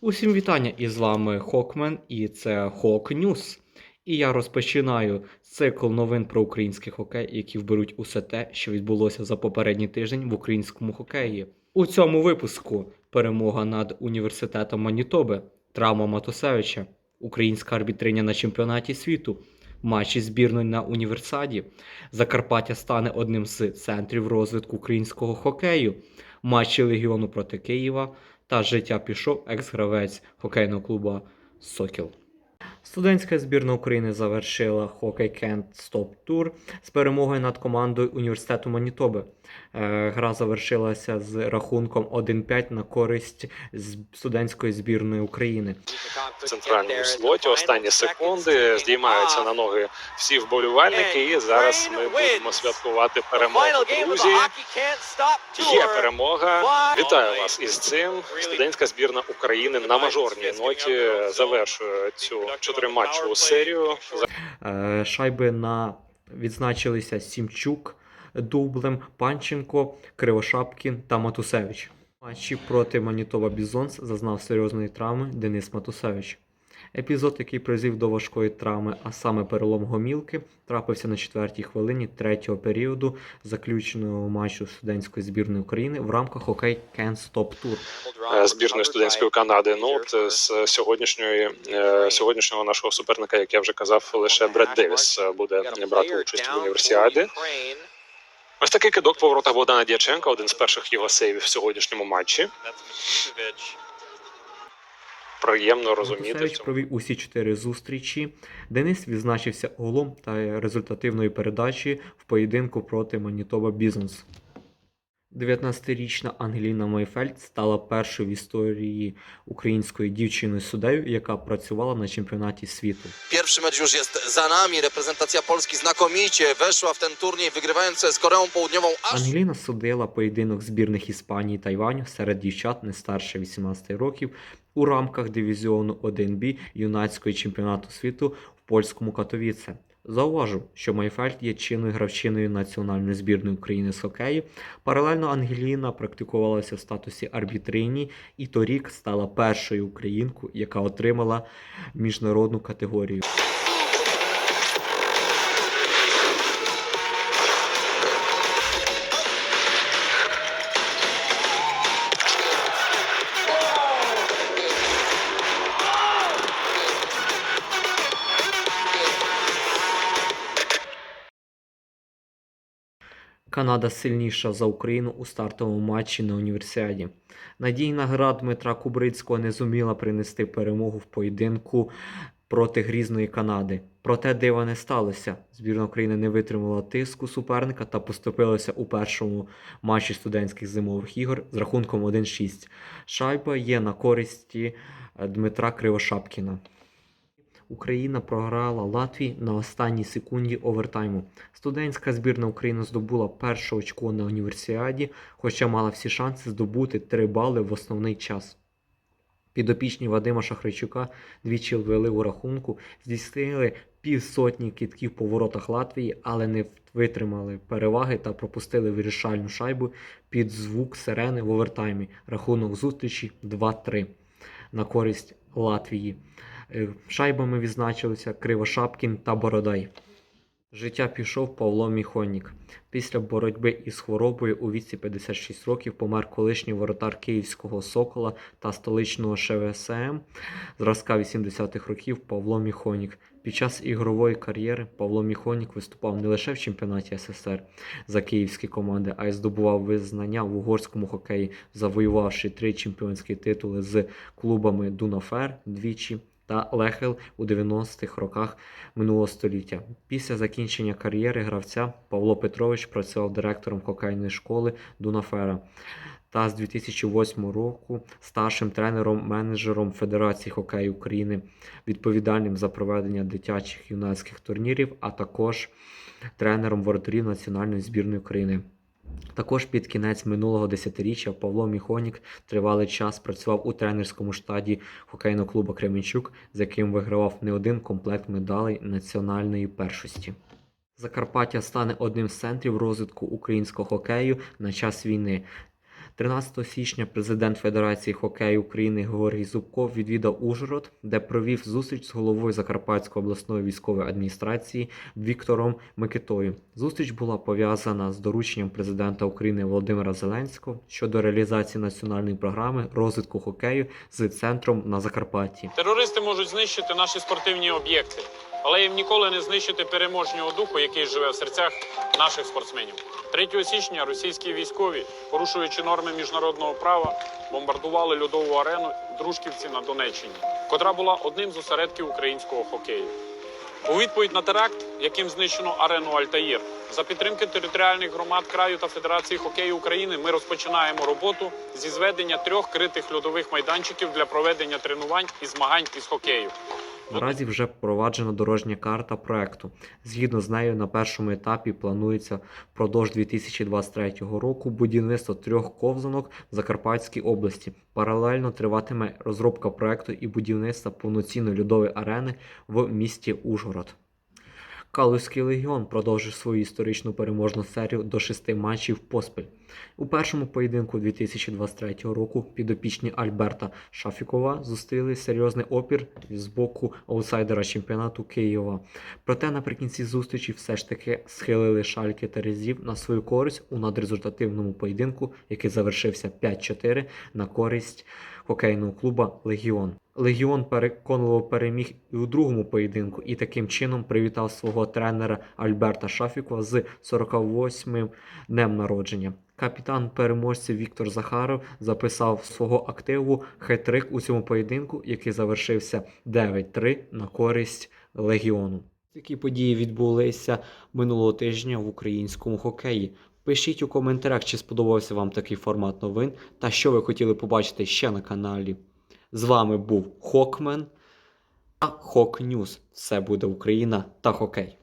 Усім вітання! І з вами Хокмен, і це Хок Ньюс. І я розпочинаю цикл новин про український хокей, які вберуть усе те, що відбулося за попередній тиждень в українському хокеї. У цьому випуску перемога над університетом Манітоби, травма Матусевича, українська арбітриня на чемпіонаті світу, матчі збірної на універсаді. Закарпаття стане одним з центрів розвитку українського хокею, матчі Легіону проти Києва та життя пішов екс-гравець хокейного клубу Сокіл. Студентська збірна України завершила хокей Кент Стоп Тур з перемогою над командою університету Манітоби. Е, Гра завершилася з рахунком 1-5 на користь студентської збірної України. центральному слоті. Останні секунди здіймаються на ноги всі вболівальники, і зараз ми будемо святкувати перемогу. Друзі, є перемога. Вітаю вас із цим. Студентська збірна України на мажорній ноті завершує цю чотириматчеву серію. Е, Шайби на відзначилися Сімчук дублем, Панченко, Кривошапкін та Матусевич. Матчі проти Манітова Бізонс зазнав серйозної травми Денис Матусевич. Епізод, який призвів до важкої травми, а саме перелом гомілки, трапився на четвертій хвилині третього періоду заключеного матчу студентської збірної України в рамках хокей Can't Stop Tour. е, збірної студентської Канади. Ну от з сьогоднішньої е, сьогоднішнього нашого суперника, як я вже казав, лише Бред Девіс е, буде брати участь в універсіаді. Ось такий кидок поворота Богдана Дяченка, один з перших його сейвів в сьогоднішньому матчі. Приємно розуміти. Матусевич цьому. провів усі чотири зустрічі. Денис відзначився голом та результативною передачею в поєдинку проти Манітоба Бізонс. 19-річна Ангеліна Майфельд стала першою в історії українською дівчиною суддею, яка працювала на чемпіонаті світу. Pierwszy mecz już jest za nami. Reprezentacja Polski znakomicie weszła w ten turniej, wygrywając z Koreą Południową aż Ангеліна судила поєдинок збірних Іспанії та Тайваню серед дівчат не старше 18 років у рамках дивізіону 1Б юнацької чемпіонату світу в польському Катовіце. Зауважу, що Майфельд є чинною гравчиною національної збірної України з хокею. Паралельно Ангеліна практикувалася в статусі арбітрині і торік стала першою українкою, яка отримала міжнародну категорію. Канада сильніша за Україну у стартовому матчі на універсіаді. Надійна гра Дмитра Кубрицького не зуміла принести перемогу в поєдинку проти грізної Канади. Проте дива не сталося. Збірна України не витримала тиску суперника та поступилася у першому матчі студентських зимових ігор з рахунком 1-6. Шайба є на користі е, Дмитра Кривошапкіна. Україна програла Латвії на останній секунді овертайму. Студентська збірна України здобула перше очко на універсіаді, хоча мала всі шанси здобути 3 бали в основний час. Підопічні Вадима Шахричука двічі ввели у рахунку, здійснили півсотні кітків по воротах Латвії, але не витримали переваги та пропустили вирішальну шайбу під звук сирени в овертаймі. Рахунок зустрічі 2-3 на користь Латвії. Е, Шайбами відзначилися Кривошапкін та Бородай. Життя пішов Павло Міхонік. Після боротьби із хворобою у віці 56 років помер колишній воротар київського Сокола та столичного ШВСМ зразка 80-х років Павло Міхонік. Під час ігрової кар'єри Павло Міхонік виступав не лише в чемпіонаті СССР за київські команди, а й здобував визнання в угорському хокеї, завоювавши три чемпіонські титули з клубами Дунафер двічі та Лехел у 90-х роках минулого століття. Після закінчення кар'єри гравця Павло Петрович працював директором хокейної школи Дунафера та з 2008 року старшим тренером-менеджером Федерації хокею України, відповідальним за проведення дитячих юнацьких турнірів, а також тренером воротарів національної збірної України. Також під кінець минулого десятиріччя Павло Міхонік тривалий час працював у тренерському штаді хокейного клубу Кременчук, з яким вигравав не один комплект медалей національної першості. Закарпаття стане одним з центрів розвитку українського хокею на час війни. 13 січня президент Федерації хокею України Георгій Зубков відвідав Ужгород, де провів зустріч з головою Закарпатської обласної військової адміністрації Віктором Микитою. Зустріч була пов'язана з дорученням президента України Володимира Зеленського щодо реалізації національної програми розвитку хокею з центром на Закарпатті. Терористи можуть знищити наші спортивні об'єкти, але їм ніколи не знищити переможнього духу, який живе в серцях наших спортсменів. 3 січня російські військові, порушуючи норми міжнародного права, бомбардували льодову арену Дружківці на Донеччині, котра була одним з осередків українського хокею. У відповідь на теракт, яким знищено арену Альтаїр, за підтримки територіальних громад краю та Федерації хокею України ми розпочинаємо роботу зі зведення трьох критих льодових майданчиків для проведення тренувань і змагань із хокею. Наразі вже впроваджена дорожня карта проекту. Згідно з нею, на першому етапі планується впродовж 2023 року будівництво трьох ковзанок в Закарпатській області. Паралельно триватиме розробка проекту і будівництва повноцінної льодової арени в місті Ужгород. Калузький легіон продовжив свою історичну переможну серію до шести матчів поспіль. У першому поєдинку 2023 року підопічні Альберта Шафікова зустріли серйозний опір з боку аутсайдера чемпіонату Києва. Проте наприкінці зустрічі все ж таки схилили шальки Терезів на свою користь у надрезультативному поєдинку, який завершився 5-4 на користь хокейного клуба Легіон. Легіон переконливо переміг і у другому поєдинку і таким чином привітав свого тренера Альберта Шафікова з 48-м днем народження. Капітан переможців Віктор Захаров записав свого активу хет-трик у цьому поєдинку, який завершився 9-3 на користь Легіону. Такі події відбулися минулого тижня в українському хокеї. Пишіть у коментарях, чи сподобався вам такий формат новин та що ви хотіли побачити ще на каналі. З вами був Хокмен та Хок Ньюс. Все буде Україна та хокей.